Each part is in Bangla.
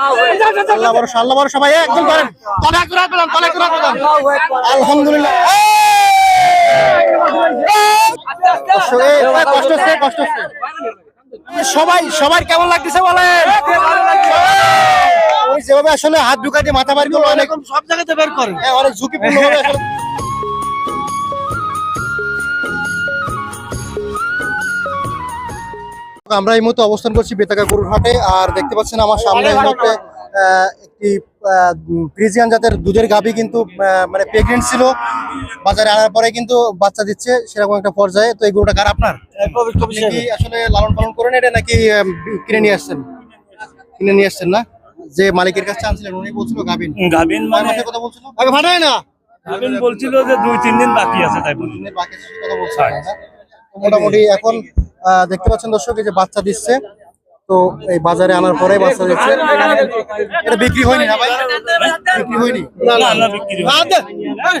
আল্লাহ ভরসা আল্লাহ ভরসা ভাই একদম করেন। তলে একটু পেলাম তলে একটু পেলাম। আলহামদুলিল্লাহ। কষ্ট এই, ভাই, কষ্ট হচ্ছে কষ্ট হচ্ছে। সবাই সবার কেমন লাগতেছে বলেন? যেভাবে আসলে হাত দিয়ে মাথা বাড়ি করল অনেক সব জায়গাতে বের করেন। হ্যাঁ, অনেক ঝুঁকিপূর্ণ ভাবে আসলে আমরা এই মুহূর্তে অবস্থান করছি বেতাকা গরুর হাটে আর দেখতে পাচ্ছেন আমার সামনে এই মুহূর্তে একটি ফ্রিজিয়ান জাতের দুধের গাভী কিন্তু মানে প্রেগনেন্ট ছিল। বাজারে আনার পরে কিন্তু বাচ্চা দিচ্ছে সেরকম একটা পর্যায়ে। তো এই গরুটা কার আপনার? আসলে লালন পালন করেন এটা নাকি কিনে নিয়ে আসছেন? কিনে নিয়ে আসছেন না? যে মালিকের কাছে আনছিলেন উনি বলছিল গাভিন। গাবিন মানে কথা বলছিল? আগে ফাটায় না। গাবিন বলছিল যে দুই তিন দিন বাকি আছে তাই বলি দিনের বাকি শেষের কথা বলছেন না? তো মোটামুটি এখন দেখতে পাচ্ছেন দর্শক এই যে বাচ্চা দিচ্ছে। তো এই বাজারে আনার পরে বাচ্চা দিচ্ছে। এটা বিক্রি হয়নি না ভাই? বিক্রি হয়নি? না না না বিক্রি হয়।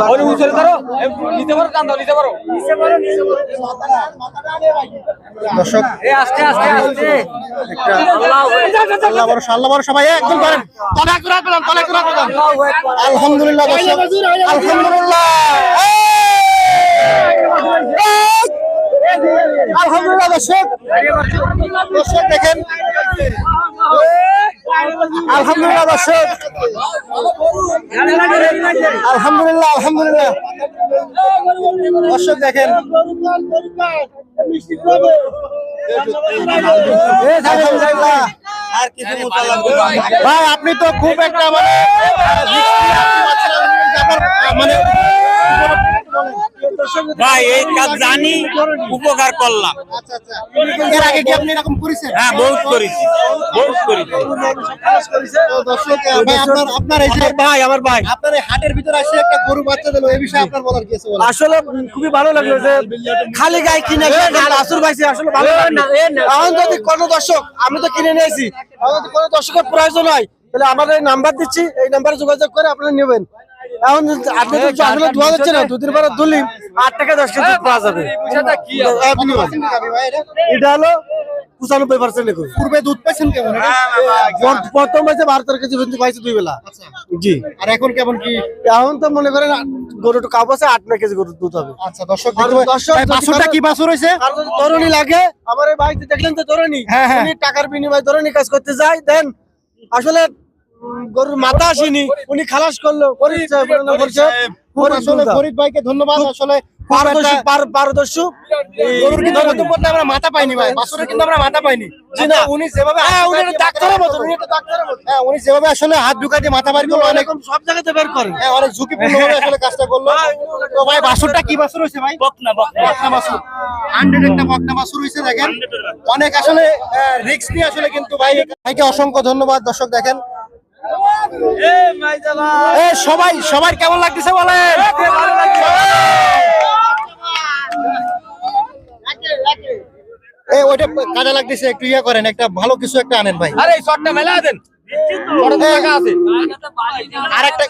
কষ্ট হচ্ছে দর্শক একটা আল্লাহ ভরসা আল্লাহ ভরসা ভাই একদম করেন। তলে একটু রাত পেলাম তলে একটু আলহামদুলিল্লাহ দর্শক আলহামদুলিল্লাহ। আলহামদুলিল্লাহ দর্শক। দর্শক দেখেন। আলহামদুলিল্লাহ দর্শক। আলহামদুলিল্লাহ আলহামদুলিল্লাহ। দর্শক দেখেন। আর কিছু মোটা ভাই আপনি তো খুব একটা মানে মানে ভাই এই কাজ জানি উপকার করলাম। আচ্ছা আচ্ছা এর আগে কি আপনি এরকম করেছেন? হ্যাঁ বহুত করেছি বহুত করেছি। দর্শক ভাই আপনার আপনার এই যে ভাই আমার ভাই। আপনার এই হাটের ভিতরে আসে একটা গরু বাচ্চা দিল এই বিষয়ে আপনার বলার কি আছে আসলে খুবই ভালো লাগল যে খালি গায়ে কিনে আসুর পাইছি আসলে ভালো। এখন যদি কোনো দর্শক আমি তো কিনে নিয়েছি এখন যদি কোনো দর্শকের প্রয়োজন হয় তাহলে আমাদের নাম্বার দিচ্ছি এই নাম্বারে যোগাযোগ করে আপনারা নেবেন। এখন আপনি তো আসলে ধোয়া যাচ্ছে না দুদিন পরে দুলি আট টাকা দশ টাকা দুধ পাওয়া যাবে। এটা হলো পঁচানব্বই পার্সেন্ট পূর্বে দুধ কেমন? প্রথম বারো পাইছে দুই বেলা। আচ্ছা। জি। আর এখন কেমন কি? এখন তো মনে করেন গরুটা কাপ আছে আট নয় কেজি গরুর দুধ হবে। আচ্ছা দর্শক বাছুরটা কি বাছুর হয়েছে লাগে আমার এই ভাইতে দেখলেন তো তরুণী হ্যাঁ, হ্যাঁ। টাকার বিনিময়ে তরুণী কাজ করতে যায়। দেন আসলে গরুর মাথা আসেনি উনি খালাস করল আসলে ভাইকে ধন্যবাদ আসলে আমরা মাথা পাইনি ভাই বাছুরের কিন্তু আমরা মাথা পাইনি। উনি যেভাবে হ্যাঁ, ডাক্তারের মতো, উনি ডাক্তারের মতো। হ্যাঁ উনি যেভাবে আসলে হাত দিয়ে মাথা বাড়ি করল অনেক এরকম সব জায়গাতে বের করেন হ্যাঁ অনেক ঝুঁকিপূর্ণ ভাবে আসলে কাজটা করল। তো ভাই বাছুরটা কি বাছুর হয়েছে ভাই? বকনা বকনা। বকনা বাছুর। হান্ড্রেড একটা বকনা বাছুর হয়েছে দেখেন। অনেক আসলে রিস্ক নিয়ে আসলে কিন্তু ভাই ভাইকে অসংখ্য ধন্যবাদ। দর্শক দেখেন সবাই সবার কেমন লাগতেছে বলেন? ওইটা কাজে লাগতেছে একটু ইয়ে করেন একটা ভালো কিছু একটা আনেন ভাই। আরে এই শটটা মেলা দেন। আরেকটা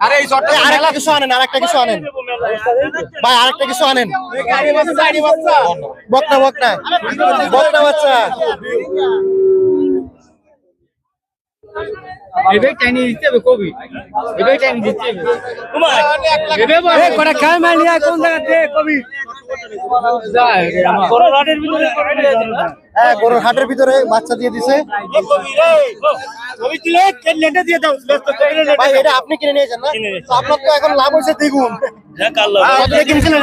আরে এই শটটা আরেকটা কিছু আনেন আরেকটা কিছু আনেন। ভাই আরেকটা কিছু আনেন। বকনা বকনা। বকনা বাচ্চা। এবে টাইনি দিতে হবে কবি। এবে টাইনি দিতে হবে এবে বলে। কোটা খাই মালি কোন জায়গা দে কবি? হ্যাঁ গরুর হাটের ভিতরে বাচ্চা দিয়ে দিছে। আপনি কিনে নিয়েছেন না? আপনার তো এখন লাভ হয়েছে দ্বিগুণ। কিনেছিলেন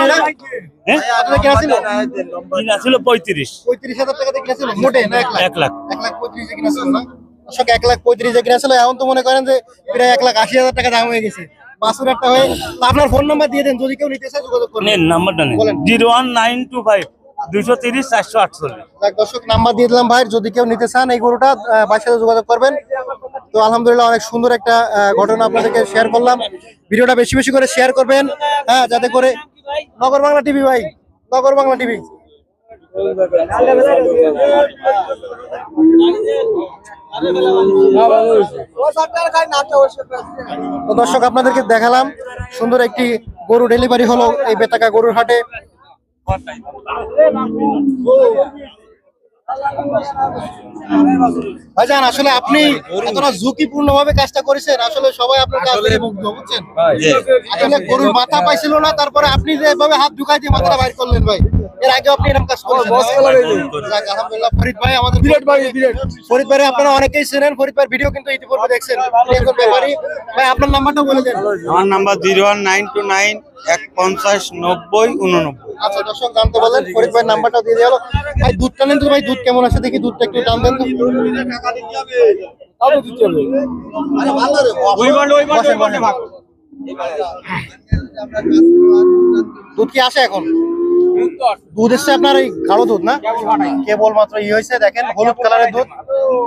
ছিল পঁয়ত্রিশ। পঁয়ত্রিশ হাজার টাকা দিয়ে কিনেছিল মোটে না এক লাখ? এক লাখ। এক লাখ পঁয়ত্রিশে কিনেছিল না? দর্শক এক লাখ পঁয়ত্রিশ পঁয়ত্রিশে কিনেছিল এখন তো মনে করেন যে প্রায় এক লাখ আশি হাজার টাকা দাম হয়ে গেছে। বাসুর একটা হয়ে আপনার ফোন নাম্বার দিয়ে দেন যদি কেউ নিতে চায় যোগাযোগ করবেন নেন নাম্বারটা নেন। Zero one nine two five দুশো তিরিশ চারশো আটচল্লিশ। যাক দর্শক নাম্বার দিয়ে দিলাম ভাই যদি কেউ নিতে চান এই গরুটা ভাইয়ের সাথে যোগাযোগ করবেন। তো আলহামদুলিল্লাহ অনেক সুন্দর একটা ঘটনা আপনাদেরকে শেয়ার করলাম। ভিডিওটা বেশি বেশি করে শেয়ার করবেন। হ্যাঁ যাতে করে নগর বাংলা টিভি ভাই নগর বাংলা টিভি তো দর্শক আপনাদেরকে দেখালাম সুন্দর একটি গরু ডেলিভারি হলো এই বেতাকা গরুর হাটে। ভাইজান আসলে আপনি এতটা ঝুঁকিপূর্ণ ভাবে কাজটা করেছেন আসলে সবাই আপনার কাছ থেকে মুগ্ধ বুঝছেন? আসলে গরুর মাথা পাইছিল না তারপরে আপনি যে এভাবে হাত ঢুকাই দিয়ে মাথাটা বাইর করলেন ভাই এর আগে আপনি এরকম কাজ করেছেন। আলহামদুলিল্লাহ ফরিদ ভাই আমাদের বিরাট ভাই ফরিদ ভাই আপনারা অনেকেই চেনেন ফরিদ ভাই ভিডিও কিন্তু ইতিপূর্বে দেখছেন। একজন ব্যাপারী। ভাই আপনার নাম্বারটা বলে দেন। আমার number zero one nine two nine এক পঞ্চাশ নব্বই উননব্বই। আচ্ছা দর্শক জানতে বলেন ফরিদ ভাই নাম্বারটা দিয়ে দেওয়া হলো। ভাই দুধটা নেন তো ভাই দুধ কেমন আছে? দেখি দুধটা একটু টান দেন তো। দুধ কি আসে এখন? দুধ এসছে আপনার এই গাঢ় দুধ না? কেবল মাত্র ই হয়েছে দেখেন হলুদ কালারের দুধ।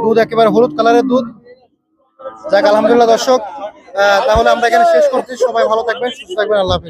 দুধ একেবারে হলুদ কালারের দুধ। যাক আলহামদুলিল্লাহ দর্শক তাহলে আমরা এখানে শেষ করছি। সবাই ভালো থাকবেন সুস্থ থাকবেন আল্লাহ হাফিজ।